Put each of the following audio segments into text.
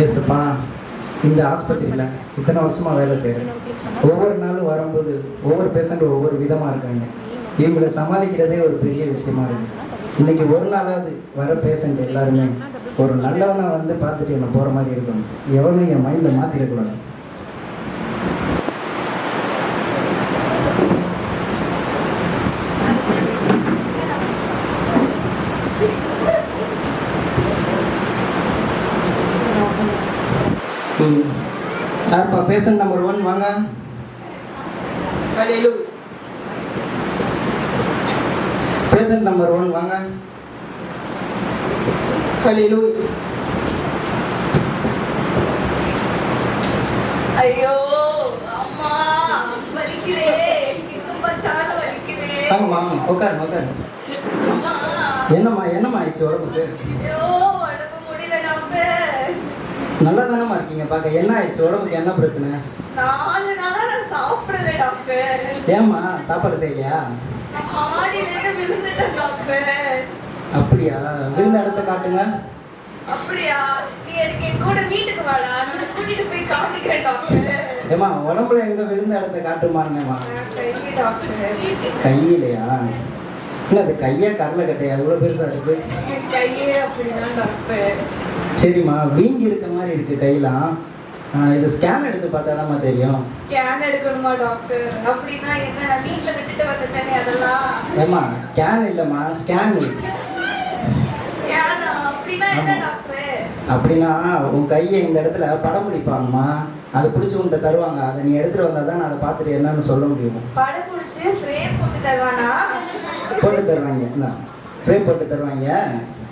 எஸ்ப்பா இந்த ஆஸ்பத்திரியில் இத்தனை வருஷமாக வேலை செய்கிறேன் ஒவ்வொரு நாளும் வரும்போது ஒவ்வொரு பேஷண்ட் ஒவ்வொரு விதமாக இருக்காங்க. இவங்களை சமாளிக்கிறதே ஒரு பெரிய விஷயமா இருக்கு. இன்னைக்கு ஒரு நாளாவது வர பேஷண்ட் எல்லாருமே ஒரு நல்லவனை வந்து பார்த்துட்டு என்ன போகிற மாதிரி இருக்கணும். எவனும் என் மைண்டில் மாற்றிடக்கூடாது யாருப்பா பேஷண்ட் நம்பர் ஒன் வாங்க. பேஷண்ட் நம்பர் ஒன் வாங்க. Hallelujah. ஐயோ அம்மா வலிக்குதே. வாங்கம்மா உட்காருங்க உட்காருங்க என்னம்மா என்னம்மா ஆயிடுச்சு உடம்புக்கு ஐயோ உடம்பு முடியல டாக்டர் நல்லா தானம்மா இருக்கீங்க பார்க்க என்ன ஆயிடுச்சு? உடம்புக்கு என்ன பிரச்சனை? நாலு நாளா நான் சாப்பிடல டாக்டர். ஏம்மா சாப்பாடு செய்யலையா? மாடியில இருந்து விழுந்துட்டேன் டாக்டர். அப்படியா? விழுந்த இடத்த காட்டுங்க. அப்படியா? நீ எனக்கு என் கூட வீட்டுக்கு வாடா. நான் கூட்டிட்டு போய் காமிக்கிறேன் டாக்டர். ஏம்மா உடம்புல எங்க விழுந்த இடத்த காட்டுமாங்கம்மா கை டாக்டர். கையிலையா? இல்லை அது கையா கடலை கட்டையா? இவ்வளோ பெருசா இருக்கு. கையே அப்படிதான் டாக்டர். சரிம்மா வீங்கி இருக்க மாதிரி இருக்கு கையெல்லாம். இது ஸ்கேன் எடுத்து பார்த்தா தெரியும். ஸ்கேன் எடுக்கணுமா டாக்டர் அப்படின்னா என்ன நான் வீட்ல விட்டுட்டு வந்துட்டேனே அதெல்லாம். ஏம்மா ஸ்கேன் இல்லைம்மா ஸ்கேன் ஸ்கேனா அப்படின்னா உன் கையை இந்த இடத்துல படம் பிடிப்பாங்கம்மா. அதை பிடிச்சி உன்கிட்ட தருவாங்க. அதை நீ எடுத்துகிட்டு வந்தால் தான் நான் அதை பார்த்துட்டு என்னன்னு சொல்ல முடியும். படம் புடிச்சு ஃப்ரேம் போட்டு தருவானா? போட்டு தருவாங்க. ஃப்ரேம் போட்டு தருவாங்க.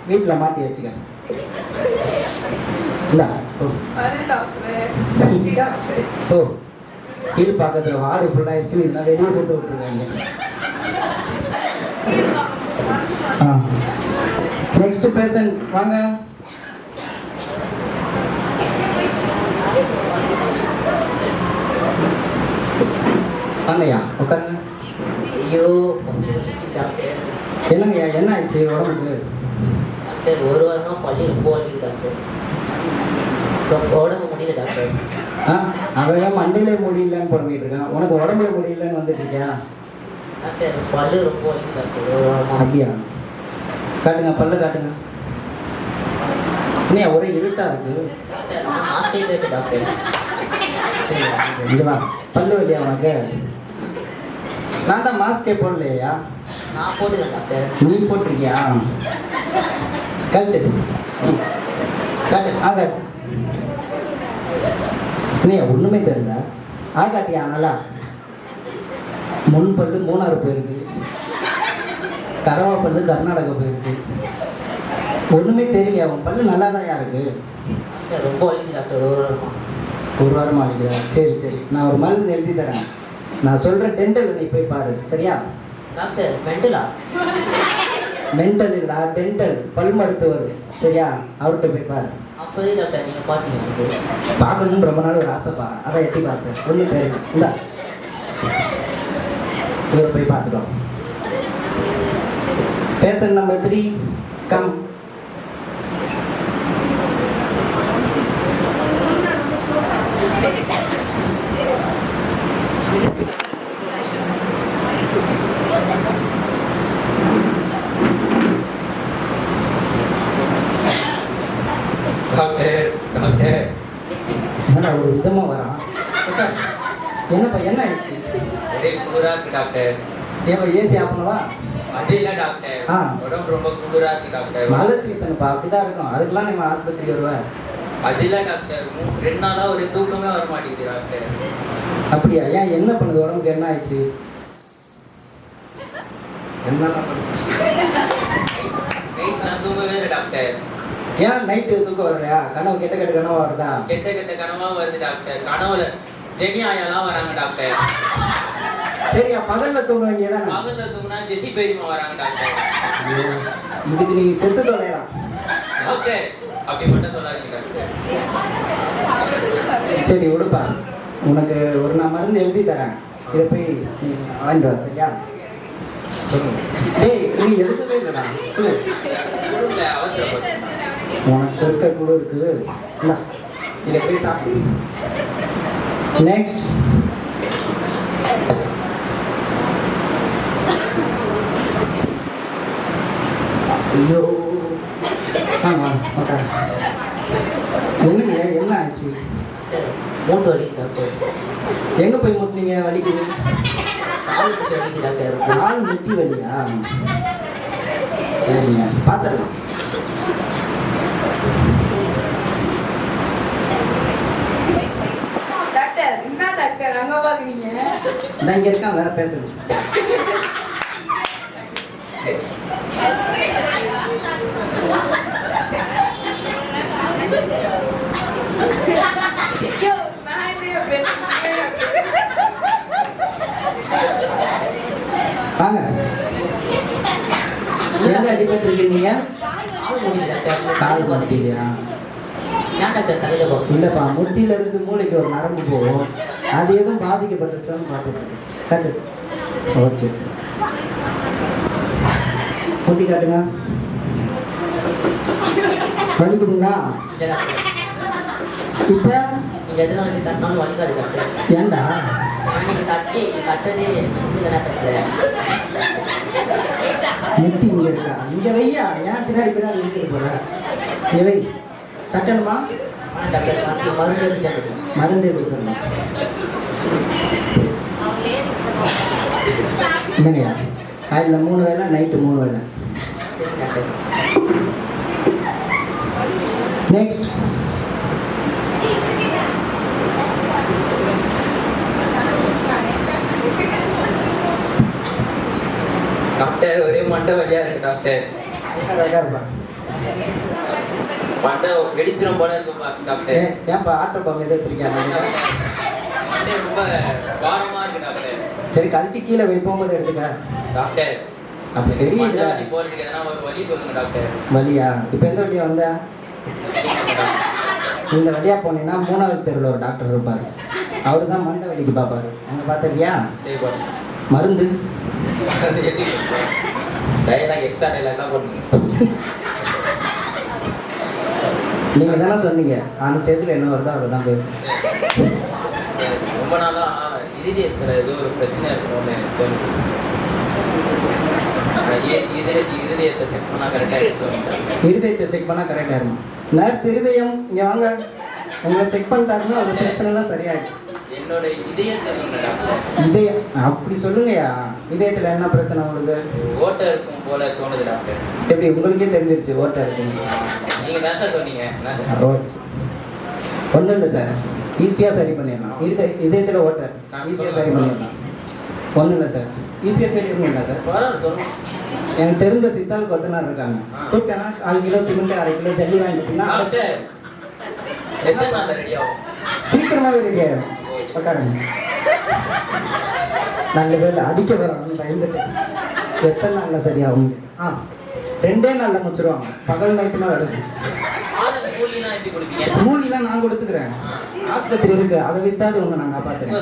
வீட்டில் மாட்டி வச்சுக்க. ஓ. வரேன் டாக்டர் நன்றி டாக்டர். ஓ கீழ் பக்கத்தில் வார்டு ஃபுல்லாகிடுச்சு இல்லை வெளியே சேர்த்து விட்டுருக்காங்க. ஆ. நெக்ஸ்ட் பேஷண்ட் வாங்க. வாங்கய்யா உட்காருங்க. ஐயோ என்னங்கய்யா என்ன ஆயிடுச்சு? உடம்புக்கு? டாக்டர் ஒரு வாரமா பள்ளி ரொம்ப வலிக்குது டாக்டர் உடம்பு முடியல டாக்டர் ஆ அவன் மண்டையிலே முடியலன்னு புறம்பிட்டு இருக்கான். உனக்கு உடம்புல முடியலன்னு வந்துட்டு இருக்கியா? டாக்டர் பல்லு ரொம்ப வலிக்குது டாக்டர் ஒரு வாரமா. அப்படியா? காட்டுங்க பல்ல காட்டுங்க. இன்னையா ஒரே இருட்டா இருக்கு. கேட்டு டாக்டர் சரி இங்க வா. பல்லு வலியா உனக்கு? நான் தான் மாஸ்கே போடலையா? நான் போட்டுக்கிறேன் டாக்டர். நீ போட்டிருக்கியா? கட்டு. காட்டு ஆ காட்டு இன்னையா ஒண்ணுமே தெரியல. ஆ காட்டியா நல்லா? முன் பல்லு மூணாறு போயிருக்கு. கரவா பல்லு கர்நாடகா போயிருக்கு. ஒண்ணுமே தெரியல உன் பல்லு நல்லா தான் இருக்கு ரொம்ப வலிக்குது டாக்டர். ஒரு வாரமா? ஒரு வாரமா அடிக்கிறா சரி சரி. நான் ஒரு மருந்து எழுதி தரேன். நான் சொல்ற டென்டல் நீ போய் பாரு. சரியா? டாக்டர் மெண்டலா மென்டல் இல்லடா டென்டல் பல் மருத்துவர். சரியா? அவர்கிட்ட போய் பாரு. அப்போதே டாக்டர் நீங்கள் பார்த்தீங்க பார்க்கணும்னு ரொம்ப நாள் ஒரு ஆசைப்பா. அதான் எட்டி பார்த்தேன். ஒன்றும் தெரியும் இந்தா. இவர் போய் பார்த்துட்டோம் patient number three come doctor doctor என்னடா ஒரு விதமாக வரான் உட்கார். என்னப்பா என்ன ஆயிடுச்சு ஒரே குளிரா இருக்கு ஏப்பா ஏசி ஆப்பனவா அது இல்ல டாக்டர். உடம்பு ரொம்ப குளிரா இருக்கு டாக்டர். மழை சீசனுப்பா அப்படிதான் இருக்கும். அதுக்கெல்லாம் நம்ம ஆஸ்பத்திரிக்கு வருவேன் அது இல்ல டாக்டர். ரெண்டு நாளா ஒரு தூக்கமே வர மாட்டேங்குது டாக்டர். அப்படியா? ஏன் என்ன பண்ணுது? உடம்புக்கு என்ன ஆயிடுச்சு? என்ன நைட் நான் தூங்கவே இல்லை டாக்டர். ஏன் நைட்டு தூக்கம் வரலையா? கனவு கெட்ட கெட்ட கனவா வருதா? கெட்ட கெட்ட கனவா வருது டாக்டர். கனவுல ஜெனி ஆயாலாம் வராங்க டாக்டர். சரியா பகல்ல தூங்க வேண்டியதானே பகல்ல தூங்கினா ஜெசி பெரியமா வராங்க டாக்டர். இதுக்கு நீ செத்து தொலைலாம் டாக்டர் அப்படி மட்டும் சொல்லாதீங்க சரி விடுப்பா உனக்கு ஒரு நான் மருந்து எழுதி தரேன். இதை போய் வாங்கிட்டு வா சரியா? டேய் நீ எழுதவே இல்லைடா. குடு. உனக்கு இருக்க குழு இருக்கு இந்தா இதை போய் சாப்பிடுங்க நெக்ஸ்ட் ஐயோ. ஆமா ஓகே என்னங்க என்ன ஆச்சு? மூட்டு வலிக்கு டாக்டர். எங்க போய் முட்டினீங்க? வலிக்குது. கால் மூட்டு வலிக்கு டாக்டர். கால் முட்டி வலியா? சரிங்க. பார்த்துடலாம் டாக்டர் என்ன டாக்டர்? அங்க பாக்குறீங்க? நான் இங்க இருக்காங்க பேசுங்க ஐயோ நான் இது பேசுறேன் வாங்க எங்க அடிபட்டு இருக்கீங்க? கால் போகும் இல்லைப்பா முட்டியில இருந்து மூளைக்கு ஒரு நரம்பு போகும். அது எதுவும் பாதிக்கப்பட்டுருச்சான்னு பார்த்துட்டு கட்டு ஓகே. முட்டி காட்டுங்க. வலிக்குதுங்களா? இப்போ? எத்தனை மணிக்கு தட்டினாலும் வலிக்காது டாக்டர் ஏன்டா அன்னைக்கு தட்டி தட்டதே மனசில் முட்டி இங்க இருக்கா? இங்க வையா? ஏன் பின்னாடி பின்னாடி இழுத்துட்டு போற? இங்க வை. தட்டணுமா? மருந்து கொடுத்துடணும். என்னங்கய்யா காலையில் மூணு வேளை நைட்டு மூணு டாக்டர் நெக்ஸ்ட் டாக்டர் ஒரே மண்டை வலியா இருக்கு டாக்டர் மண்டை வெடிச்சிரும் போல இருக்கு பா- டாக்டர் ஏன் ஏன்பா ஆட்டோ பம்ப் எதை வச்சிருக்கியா மண்டை ரொம்ப பாரமா இருக்கு டாக்டர் சரி கழட்டி கீழே வை போகும்போது எடுத்துக்க டாக்டர் அப்ப மண்டை தெரியுது வலி போறதுக்கு எதனா ஒரு வழி சொல்லுங்க டாக்டர் வழியா இப்போ எந்த வழியா வந்த இந்த வழியா போனீங்கன்னா மூணாவது தெருவில் ஒரு டாக்டர் இருப்பார் அவர் தான் மண்டை வலிக்கு பார்ப்பாரு அங்கே பார்த்துருக்கியா மருந்து டைலாக் எக்ஸ்ட்ரா டைலாக்லாம் போடுங்க நீங்கள் தானே சொன்னீங்க. அந்த ஸ்டேஜில் என்ன வருதோ அதை தான் பேசுங்க ரொம்ப நாளா இதயத்துல ஏதோ ஒரு பிரச்சனை இருக்கும்னு தோணுது. இ- இதய இதயத்தை செக் பண்ணா கரெக்டா இருக்கு இருதயத்தை செக் பண்ணால் கரெக்டாக இருக்கும். நர்ஸ் இருதயம் இங்கே வாங்க. உங்களை செக் பண்ணிட்டாருன்னா உங்கள் பிரச்சனைலாம் சரியாயிடும். என்னோட இதயத்தை சொன்ன டாக்டர். இதயம் அப்படி சொல்லுங்கய்யா. இதயத்தில் என்ன பிரச்சனை உங்களுக்கு ஓட்டை இருக்கும் போல தோணுது டாக்டர். எப்படி உங்களுக்கே தெரிஞ்சிருச்சு ஓட்டை இருக்குன்னு? நீங்க தான் சார் சொன்னீங்க? ஓகே ஒன்றும் இல்லை சார். ஈஸியாக சரி பண்ணிடலாம். இருத இதயத்தில் ஓட்டை. ஈஸியாக சரி. பண்ணிடலாம். ஒன்றும் இல்லை சார். ஈஸியாக சரி பண்ணிடலாம் சார். சொல்லுங்க. எனக்கு தெரிஞ்ச சித்தாள் கொத்தனார் இருக்காங்க. கூப்பிட்டேன்னா கால் கிலோ சிமெண்ட் அரை கிலோ ஜல்லி வாங்கிட்டீங்கன்னா ரெடி ஆகும்? சீக்கிரமாகவே ரெடி ஆயிடும் உட்காருங்க. நல்ல வேலை அடிக்க வரோம் பயந்துட்டு எத்தனை நாளில் சரியாகும்? ஆ ரெண்டே நாளில் முடிச்சிருவாங்க. பகல் நைட்டுமா வேலை செஞ்சு. மூலிலாம் நான் கொடுத்துக்கிறேன். ஆஸ்பத்திரி இருக்கு. அதை வித்தாது உங்க நான் காப்பாத்துறேன்.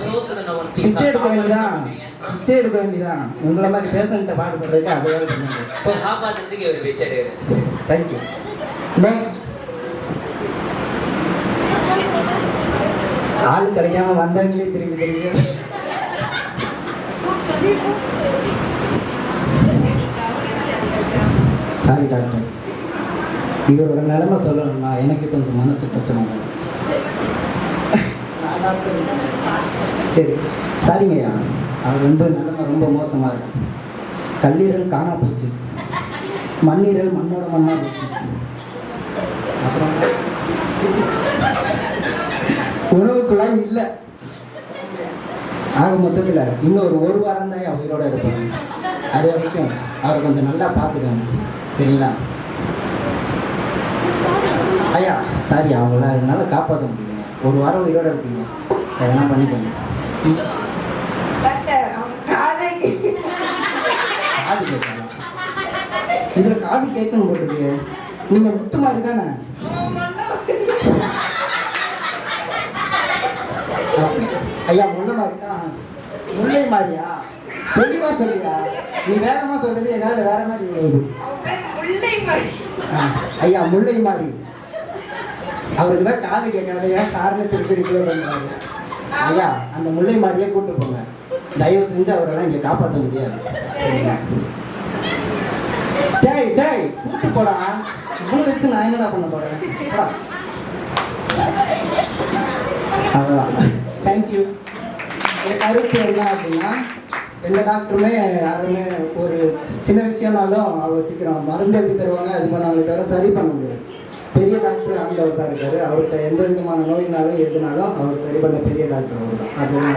பிச்சை எடுக்க வேண்டியதான் பிச்சை எடுக்க வேண்டியதான் உங்களை மாதிரி பேஷண்ட்டை பாடுபடுறதுக்கு அதை வேலை பண்ணுங்க காப்பாத்துறதுக்கு ஒரு பிச்சை தேங்க்யூ நெக்ஸ்ட் ஆள் கிடைக்காம வந்தவங்களே திரும்பி திரும்பி. சாரி டாக்டர் இவரோட நிலைமை சொல்லணும்னா எனக்கு கொஞ்சம் மனசு கஷ்டமாக சரி சாரிங்கய்யா. அவர் ரொம்ப நிலைமை ரொம்ப மோசமாக இருக்கு. கல்லீரல் காணா போச்சு. மண்ணீரல் மண்ணோட மண்ணா போச்சு. அப்புறம் உணவு குழாய் இல்லை. ஆக மொத்தத்தில் இன்னும் ஒரு ஒரு வாரம் தான் உயிரோட இருப்பாங்க அது வரைக்கும் அவரை கொஞ்சம் நல்லா பார்த்துக்கோங்க. சரிங்களா? ஐயா சாரி அவங்கள அதனால காப்பாற்ற முடியல. ஒரு வாரம் உயிரோட இருப்பீங்க. எதனா பண்ணிக்கோங்க? காது கேட்கலாம். இதில் காது கேட்கணும் போட்டுருக்கு நீங்கள் முத்து மாதிரி தானே? அப்படி ஐயா முல்லை மாதிரி தான் முல்லை மாதிரியா? தெளிவா சொல்லியா நீ வேகமா சொல்றது என்னால வேற மாதிரி வருது ஐயா முல்லை மாதிரி. அவருக்கு தான் காது கேட்காதையா சார்னு திருப்பி இருக்கிறார் பண்ணுறாரு ஐயா அந்த முல்லை மாதிரியே கூட்டு போங்க. தயவு செஞ்சு அவரெல்லாம் இங்கே காப்பாற்ற முடியாது. சரிங்களா டேய் டேய் கூட்டு போடா. இவ்வளோ வச்சு நான் என்னடா பண்ண போறேன்? போடா. அவ்வளோதான் தேங்க்யூ என் கருத்து என்ன அப்படின்னா எந்த டாக்டருமே யாருமே ஒரு சின்ன விஷயம்னாலும் அவ்வளோ சீக்கிரம் மருந்து எழுதி தருவாங்க. அது பண்ணாங்களே தவிர சரி பண்ண முடியாது. பெரிய டாக்டர் ஆண்டவர் தான் இருக்காரு. அவர்கிட்ட எந்த விதமான நோயினாலும் எதுனாலும் அவர் சரி பண்ண பெரிய டாக்டர் அவர் தான் அதுதான்